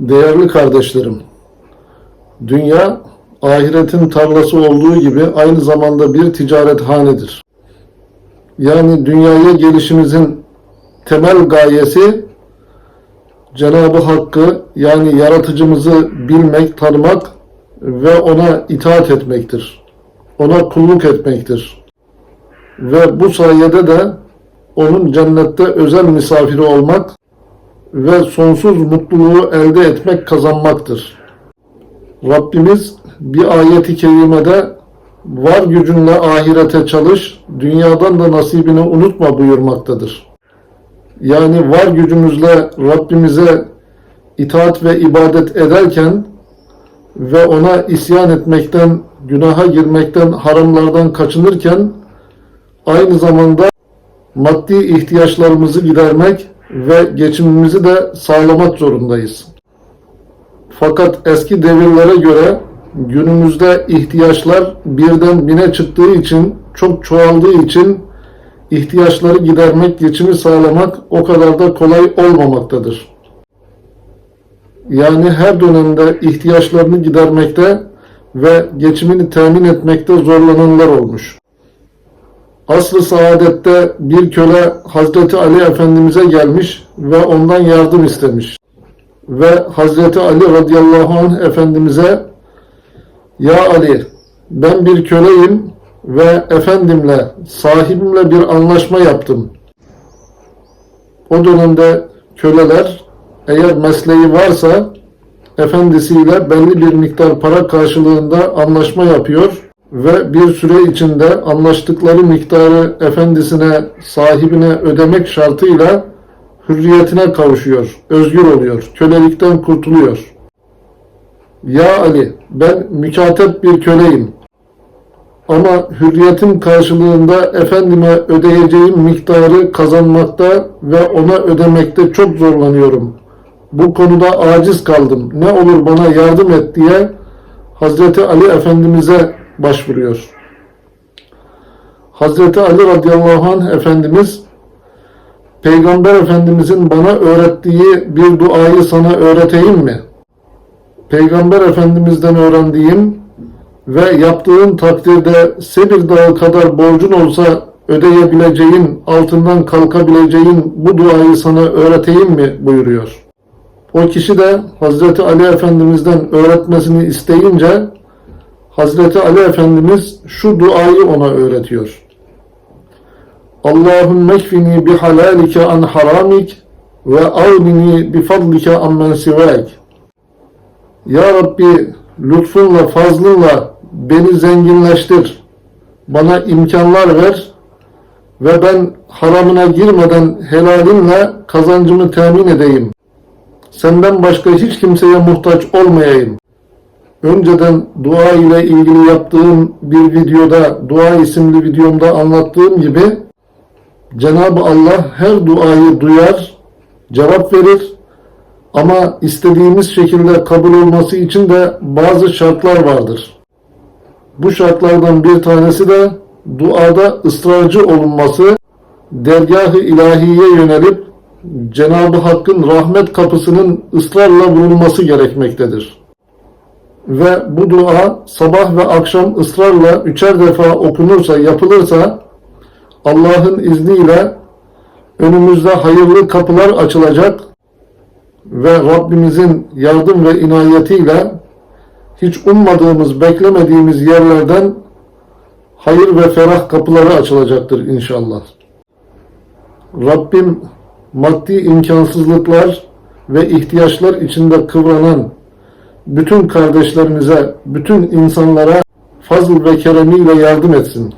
Değerli kardeşlerim, dünya ahiretin tarlası olduğu gibi aynı zamanda bir ticarethanedir. Yani dünyaya gelişimizin temel gayesi Cenab-ı Hakk'ı yani yaratıcımızı bilmek, tanımak ve ona itaat etmektir. Ona kulluk etmektir. Ve bu sayede de onun cennette özel misafiri olmak ve sonsuz mutluluğu elde etmek kazanmaktır. Rabbimiz bir ayeti kerimede var gücünle ahirete çalış, dünyadan da nasibini unutma buyurmaktadır. Yani var gücümüzle Rabbimize itaat ve ibadet ederken ve ona isyan etmekten, günaha girmekten, haramlardan kaçınırken aynı zamanda maddi ihtiyaçlarımızı gidermek ve geçimimizi de sağlamak zorundayız. Fakat eski devirlere göre günümüzde ihtiyaçlar birden bine çıktığı için, çok çoğaldığı için ihtiyaçları gidermek, geçimi sağlamak o kadar da kolay olmamaktadır. Yani her dönemde ihtiyaçlarını gidermekte ve geçimini temin etmekte zorlananlar olmuş. Asr-ı saadette bir köle Hazreti Ali Efendimiz'e gelmiş ve ondan yardım istemiş. Ve Hazreti Ali radıyallahu anh Efendimiz'e Ya Ali ben bir köleyim ve efendimle, sahibimle bir anlaşma yaptım. O dönemde köleler eğer mesleği varsa efendisiyle belli bir miktar para karşılığında anlaşma yapıyor ve bir süre içinde anlaştıkları miktarı efendisine, sahibine ödemek şartıyla hürriyetine kavuşuyor, özgür oluyor, kölelikten kurtuluyor. Ya Ali, ben mükatep bir köleyim. Ama hürriyetim karşılığında efendime ödeyeceğim miktarı kazanmakta ve ona ödemekte çok zorlanıyorum. Bu konuda aciz kaldım. Ne olur bana yardım et diye Hazreti Ali Efendimiz'e başvuruyor. Hazreti Ali radıyallahu anh Efendimiz Peygamber Efendimizin bana öğrettiği bir duayı sana öğreteyim mi? Peygamber Efendimiz'den öğrendiğim ve yaptığın takdirde Sebir Dağı kadar borcun olsa ödeyebileceğin, altından kalkabileceğin bu duayı sana öğreteyim mi buyuruyor. O kişi de Hazreti Ali Efendimiz'den öğretmesini isteyince Hazreti Ali Efendimiz şu duayı ona öğretiyor. Allahümme ekfini bi halalike an haramik ve avnini bi fadlike ammen sivak. Ya Rabbi lütfunla, fazlınla beni zenginleştir. Bana imkanlar ver ve ben haramına girmeden helalinle kazancımı temin edeyim. Senden başka hiç kimseye muhtaç olmayayım. Önceden dua ile ilgili yaptığım bir videoda, dua isimli videomda anlattığım gibi Cenab-ı Allah her duayı duyar, cevap verir ama istediğimiz şekilde kabul olması için de bazı şartlar vardır. Bu şartlardan bir tanesi de duada ısrarcı olunması, dergah-ı ilahiye yönelip Cenab-ı Hakk'ın rahmet kapısının ısrarla vurulması gerekmektedir. Ve bu dua sabah ve akşam ısrarla üçer defa okunursa, yapılırsa Allah'ın izniyle önümüzde hayırlı kapılar açılacak ve Rabbimizin yardım ve inayetiyle hiç ummadığımız, beklemediğimiz yerlerden hayır ve ferah kapıları açılacaktır inşallah. Rabbim maddi imkansızlıklar ve ihtiyaçlar içinde kıvranan bütün kardeşlerimize, bütün insanlara fazl ve keremiyle yardım etsin.